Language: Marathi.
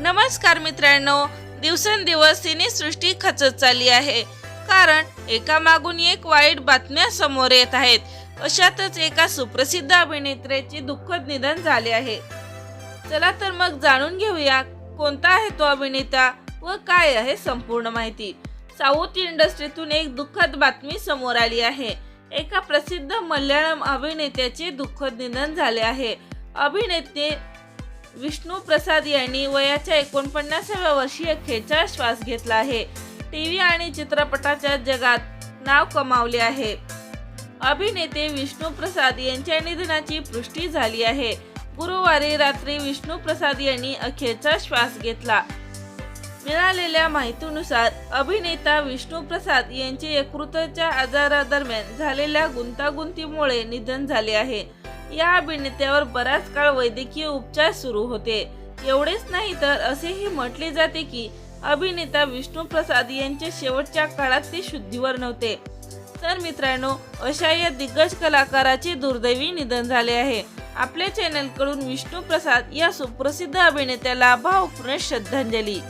नमस्कार मित्रांनो दिवसेंदिवस सिनेसृष्टी खचत चालली आहे. कारण एका मागून एक वाईट बातम्या समोर येत आहेत. अशातच एका सुप्रसिद्ध अभिनेत्रीचे दुःखद निधन झाले आहे. चला तर मग जाणून घेऊया कोणता आहे तो अभिनेता व काय आहे संपूर्ण माहिती. साऊथ इंडस्ट्रीतून एक दुःखद बातमी समोर आली आहे. एका प्रसिद्ध मल्याळम अभिनेत्याचे दुःखद निधन झाले आहे. अभिनेते विष्णू प्रसाद यांनी वयाच्या एकोणपन्नासाव्या वर्षी अखेरचा श्वास घेतला आहे. टी व्ही आणि चित्रपटाच्या जगात नाव कमावले आहे. अभिनेते विष्णू प्रसाद यांच्या निधनाची पुष्टी झाली आहे. गुरुवारी रात्री विष्णू प्रसाद यांनी अखेरचा श्वास घेतला. मिळालेल्या माहितीनुसार अभिनेता विष्णू प्रसाद यांचे यकृताच्या आजारादरम्यान झालेल्या गुंतागुंतीमुळे निधन झाले आहे. या अभिनेत्यावर बराच काळ वैद्यकीय उपचार सुरू होते. एवढेच नाही तर असेही म्हटले जाते की अभिनेता विष्णू प्रसाद यांच्या शेवटच्या काळात ते शुद्धीवर नव्हते. तर मित्रांनो अशा या दिग्गज कलाकाराचे दुर्दैवी निधन झाले आहे. आपल्या चॅनलकडून विष्णू प्रसाद या सुप्रसिद्ध अभिनेत्याला भावपूर्ण श्रद्धांजली.